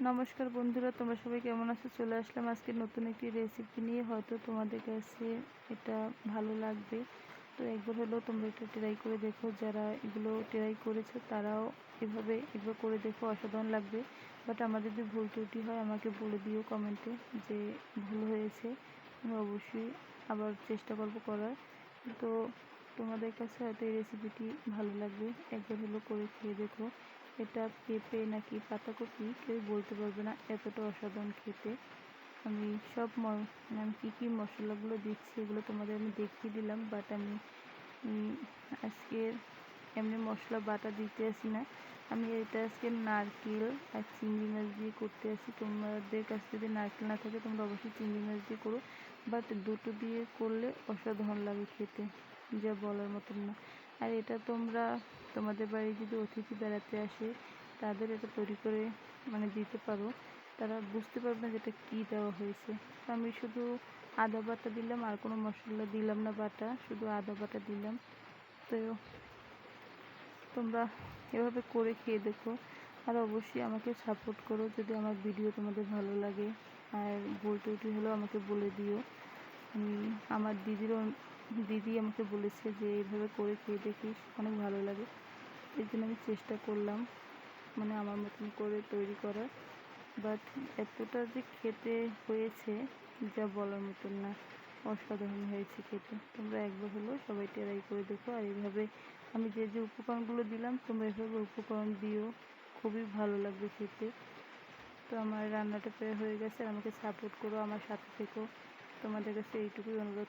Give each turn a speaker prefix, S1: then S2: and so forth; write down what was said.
S1: নমস্কার বন্ধুরা, তোমরা সবাই কেমন আছো? চলে আসলাম আজকে নতুন একটি রেসিপি নিয়ে। হয়তো তোমাদের কাছে এটা ভালো লাগবে। তো একবার হলেও তোমরা এটা ট্রাই করে দেখো। যারা এগুলো ট্রাই করেছ, তারাও এভাবে একবার করে দেখো, অসাধারণ লাগবে। বাট আমার যদি ভুল ত্রুটি হয়, আমাকে বলে দিও কমেন্টে যে ভুল হয়েছে। আমি অবশ্যই আবার চেষ্টা করব করার। তো তোমাদের কাছে হয়তো এই রেসিপিটি ভালো লাগবে। একবার হলেও করে খেয়ে দেখো। এটা পেঁপে নাকি পাতাকপি, কেউ বলতে পারবে না, এতটা অসাধারণ খেতে। আমি সব মানে আমি কী কী মশলাগুলো দিচ্ছি এগুলো তোমাদের আমি দেখিয়ে দিলাম বাট আমি আজকে এমনি মশলা বাটা দিতে আসি না। আমি এটা আজকে নারকেল আর চিংড়ি মাছ দিয়ে করতে আসি। তোমাদের কাছে যদি নারকেল না থাকে, তোমরা অবশ্যই চিংড়ি মাছ দিয়ে করো। বাট দুটো দিয়ে করলে অসাধারণ লাগে খেতে, যা বলার মতন না। আর এটা তোমরা তোমাদের বাড়ি যদি অতিথি বেড়াতে আসে, তাদের এটা তৈরি করে মানে দিতে পারো। তারা বুঝতে পারবে না যে এটা কী দেওয়া হয়েছে। আমি শুধু আদা বাটা দিলাম, আর কোনো মশলা দিলাম না বাটা, শুধু আদা বাটা দিলাম। তো তোমরা এভাবে করে খেয়ে দেখো, আর অবশ্যই আমাকে সাপোর্ট করো যদি আমার ভিডিও তোমাদের ভালো লাগে। আর ভুল ত্রুটি হলেও আমাকে বলে দিও। আমি আমার দিদিরও দিদি আমাকে বলেছে যে এইভাবে করে খেয়ে দেখিস, অনেক ভালো লাগে। এই জন্য আমি চেষ্টা করলাম মানে আমার মতন করে তৈরি করার। বাট এতটা যে খেতে হয়েছে, যা বলার মতন না, অসাধারণ হয়েছে খেতে। তোমরা একবার হলেও সবাই ট্রাই করে দেখো, আর এইভাবে আমি যে যে উপকরণগুলো দিলাম, তোমরা এভাবে উপকরণ দিও, খুবই ভালো লাগবে খেতে। তো আমার রান্নাটা প্রায় হয়ে গেছে, আর আমাকে সাপোর্ট করো, আমার সাথে থেকো। তোমাদের কাছে এইটুকুই অনুরোধ।